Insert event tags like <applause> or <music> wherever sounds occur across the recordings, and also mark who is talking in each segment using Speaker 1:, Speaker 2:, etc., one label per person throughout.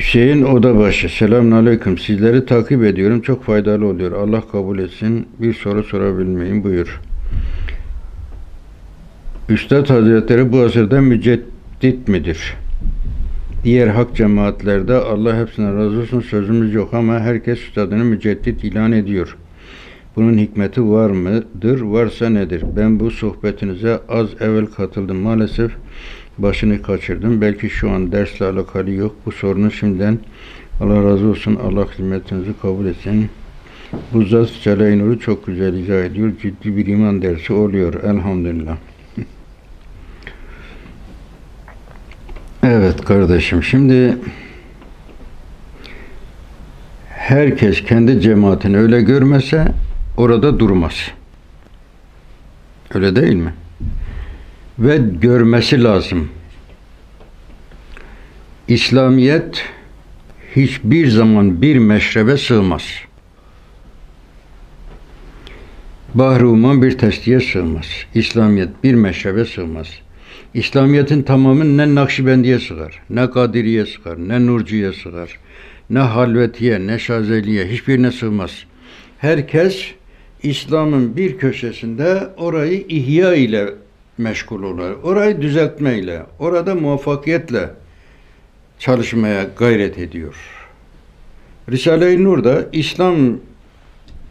Speaker 1: Hüseyin Odabaşı. Selamun Aleyküm. Sizleri takip ediyorum. Çok faydalı oluyor. Allah kabul etsin. Bir soru sorabilir miyim? Buyur. Üstad Hazretleri bu asırda müceddit midir? Diğer hak cemaatlerde Allah hepsine razı olsun sözümüz yok ama herkes üstadını müceddit ilan ediyor. Bunun hikmeti var mıdır? Varsa nedir? Ben bu sohbetinize az evvel katıldım. Maalesef başını kaçırdım. Belki şu an dersle alakalı yok. Bu sorunu şimdiden Allah razı olsun. Allah hizmetinizi kabul etsin. Bu zat Celal-i Nur'u çok güzel izah ediyor. Ciddi bir iman dersi oluyor. Elhamdülillah. <laughs> Evet kardeşim şimdi herkes kendi cemaatini öyle görmese orada durmaz. Öyle değil mi? Ve görmesi lazım. İslamiyet hiçbir zaman bir meşrebe sığmaz. Bahri umman bir testiye sığmaz. İslamiyet bir meşrebe sığmaz. İslamiyet'in tamamı ne Nakşibendiye sığar, ne Kadiriye sığar, ne Nurcu'ya sığar, ne Halvetiye, ne Şazeliye, hiçbirine sığmaz. Herkes İslam'ın bir köşesinde orayı ihya ile meşgul olur. Orayı düzeltmeyle, orada muvaffakiyetle çalışmaya gayret ediyor. Risale-i Nur da İslam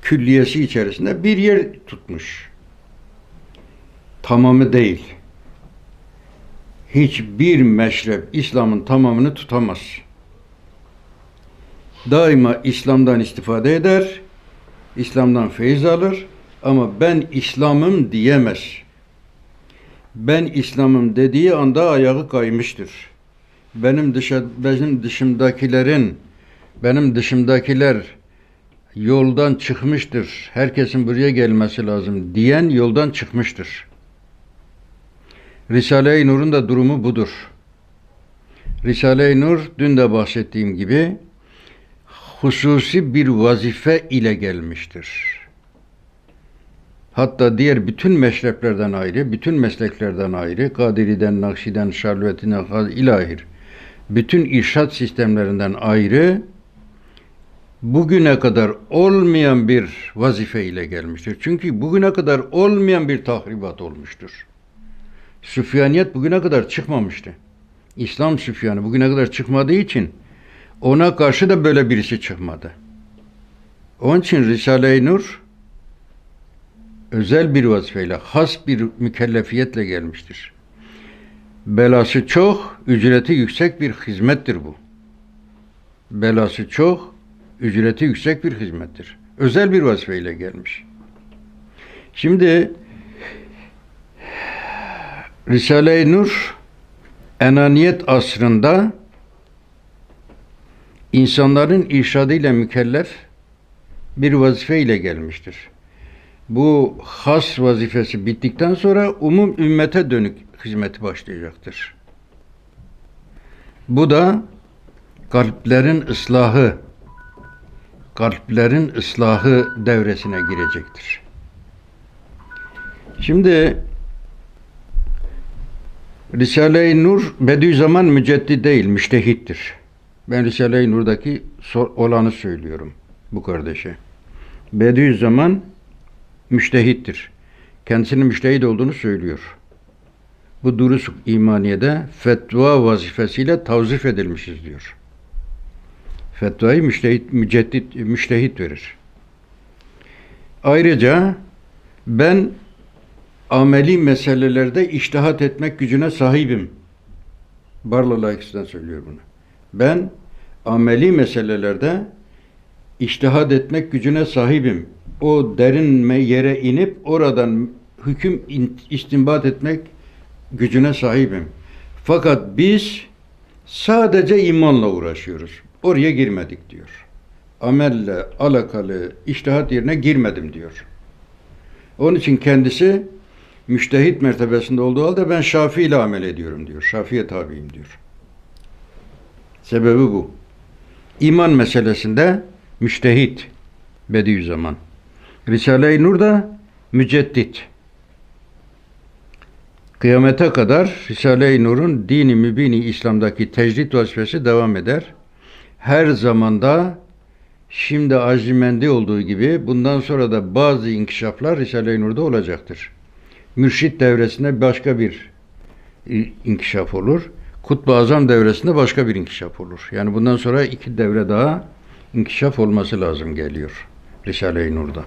Speaker 1: külliyesi içerisinde bir yer tutmuş. Tamamı değil hiçbir meşrep İslam'ın tamamını tutamaz. Daima İslam'dan istifade eder, İslam'dan feyiz alır ama ben İslam'ım diyemez. Ben İslam'ım dediği anda ayağı kaymıştır. Benim dışa, benim dışımdakilerin, benim dışımdakiler yoldan çıkmıştır. Herkesin buraya gelmesi lazım diyen yoldan çıkmıştır. Risale-i Nur'un da durumu budur. Risale-i Nur dün de bahsettiğim gibi hususi bir vazife ile gelmiştir. Hatta diğer bütün meşreplerden ayrı, bütün mesleklerden ayrı, Kadiri'den, Nakşi'den, Şarvetine, ilahir, bütün irşat sistemlerinden ayrı, bugüne kadar olmayan bir vazife ile gelmiştir. Çünkü bugüne kadar olmayan bir tahribat olmuştur. Süfyaniyet bugüne kadar çıkmamıştı. İslam Süfyanı bugüne kadar çıkmadığı için ona karşı da böyle birisi çıkmadı. Onun için Risale-i Nur özel bir vazifeyle, has bir mükellefiyetle gelmiştir. Belası çok, ücreti yüksek bir hizmettir bu. Belası çok, ücreti yüksek bir hizmettir. Özel bir vazifeyle gelmiş. Şimdi Risale-i Nur enaniyet asrında insanların irşadıyla mükellef bir vazife ile gelmiştir. Bu has vazifesi bittikten sonra umum ümmete dönük hizmeti başlayacaktır. Bu da kalplerin ıslahı, kalplerin ıslahı devresine girecektir. Şimdi Risale-i Nur Bediüzzaman müceddit değil, müştehittir. Ben Risale-i Nur'daki olanı söylüyorum bu kardeşe. Bediüzzaman müştehittir. Kendisinin müştehit olduğunu söylüyor. Bu durus imaniyede fetva vazifesiyle tavzif edilmişiz diyor. Fetvayı müştehit, müceddit, müştehit verir. Ayrıca ben ameli meselelerde iştihat etmek gücüne sahibim. Barla layıkçıdan söylüyor bunu. Ben ameli meselelerde iştihat etmek gücüne sahibim. O derin yere inip oradan hüküm istinbat etmek gücüne sahibim. Fakat biz sadece imanla uğraşıyoruz. Oraya girmedik diyor. Amelle alakalı iştihat yerine girmedim diyor. Onun için kendisi müştehit mertebesinde olduğu halde ben Şafii ile amel ediyorum diyor. Şafii'ye tabiyim diyor. Sebebi bu. İman meselesinde müştehit Bediüzzaman. Risale-i Nur da müceddit. Kıyamete kadar Risale-i Nur'un dini mübini İslam'daki tecrit vazifesi devam eder. her zamanda şimdi Azimendi olduğu gibi bundan sonra da bazı inkişaflar Risale-i Nur'da olacaktır. Mürşit devresinde başka bir i- inkişaf olur. Kutbu Azam devresinde başka bir inkişaf olur. Yani bundan sonra iki devre daha inkişaf olması lazım geliyor Risale-i Nur'da.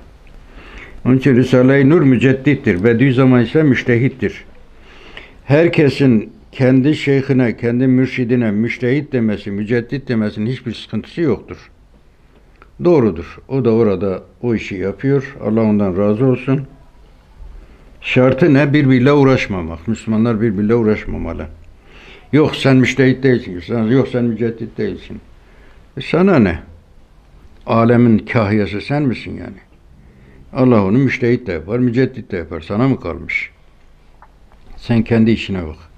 Speaker 1: Onun için Risale-i Nur müceddittir. Bediüzzaman ise müştehittir. Herkesin kendi şeyhine, kendi mürşidine müştehit demesi, müceddit demesinin hiçbir sıkıntısı yoktur. Doğrudur. O da orada o işi yapıyor. Allah ondan razı olsun. Şartı ne? Birbiriyle uğraşmamak. Müslümanlar birbiriyle uğraşmamalı. Yok sen müştehit değilsin. Sen, yok sen müceddit değilsin. E sana ne? Alemin kahyası sen misin yani? Allah onu müştehit de yapar, müceddit de yapar. Sana mı kalmış? Sen kendi işine bak.